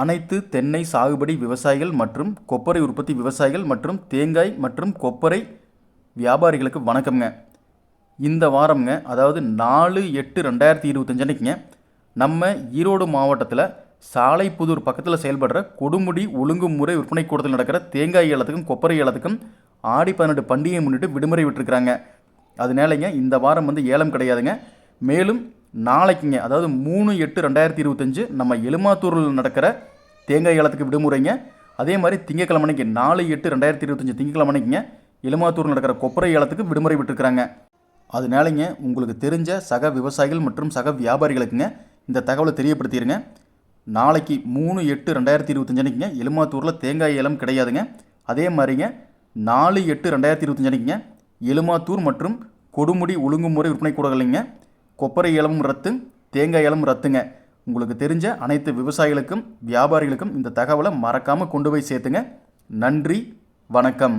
அனைத்து தென்னை சாகுபடி விவசாயிகள் மற்றும் கொப்பரை உற்பத்தி விவசாயிகள் மற்றும் தேங்காய் மற்றும் கொப்பரை வியாபாரிகளுக்கு வணக்கம்ங்க. இந்த வாரம்ங்க அதாவது நாலு எட்டு ரெண்டாயிரத்தி இருபத்தஞ்சு அன்னைக்குங்க நம்ம ஈரோடு மாவட்டத்தில் சாலைப்புதூர் பக்கத்தில் செயல்படுற கொடுமுடி ஒழுங்குமுறை விற்பனை கூடத்தில் நடக்கிற தேங்காய் ஏலத்துக்கும் கொப்பரை ஏலத்துக்கும் ஆடி பதினெட்டு பண்டிகையை முன்னிட்டு விடுமுறை விட்டுருக்குறாங்க. அதனாலங்க இந்த வாரம் வந்து ஏலம் கிடையாதுங்க. மேலும் நாளைக்குங்க அதாவது மூணு எட்டு ரெண்டாயிரத்தி இருபத்தஞ்சு நம்ம எலுமாத்தூரில் நடக்கிற தேங்காய் ஏலத்துக்கு விடுமுறைங்க. அதே மாதிரி திங்கக்கிழமை நாலு எட்டு ரெண்டாயிரத்தி இருபத்தஞ்சு திங்கக்கிழமை அன்னைக்குங்க நடக்கிற கொப்பரை ஏலத்துக்கு விடுமுறை விட்டுருக்குறாங்க. அதனாலங்க உங்களுக்கு தெரிஞ்ச சக விவசாயிகள் மற்றும் சக வியாபாரிகளுக்குங்க இந்த தகவலை தெரியப்படுத்திடுங்க நாளைக்கு மூணு எட்டு ரெண்டாயிரத்தி இருபத்தஞ்சு அன்னைக்குங்க எலுமாத்தூரில் தேங்காய் ஏலம் கிடையாதுங்க. அதே மாதிரிங்க நாலு எட்டு ரெண்டாயிரத்தி இருபத்தஞ்சு அன்னைக்குங்க எலுமாத்தூர் மற்றும் கொடுமுடி ஒழுங்குமுறை விற்பனை கூடங்கள்லைங்க கொப்பரை இலமும் ரத்து தேங்காய் இலமும் ரத்துங்க. உங்களுக்கு தெரிஞ்ச அனைத்து விவசாயிகளுக்கும் வியாபாரிகளுக்கும் இந்த தகவலை மறக்காமல் கொண்டு போய் சேர்த்துங்க. நன்றி வணக்கம்.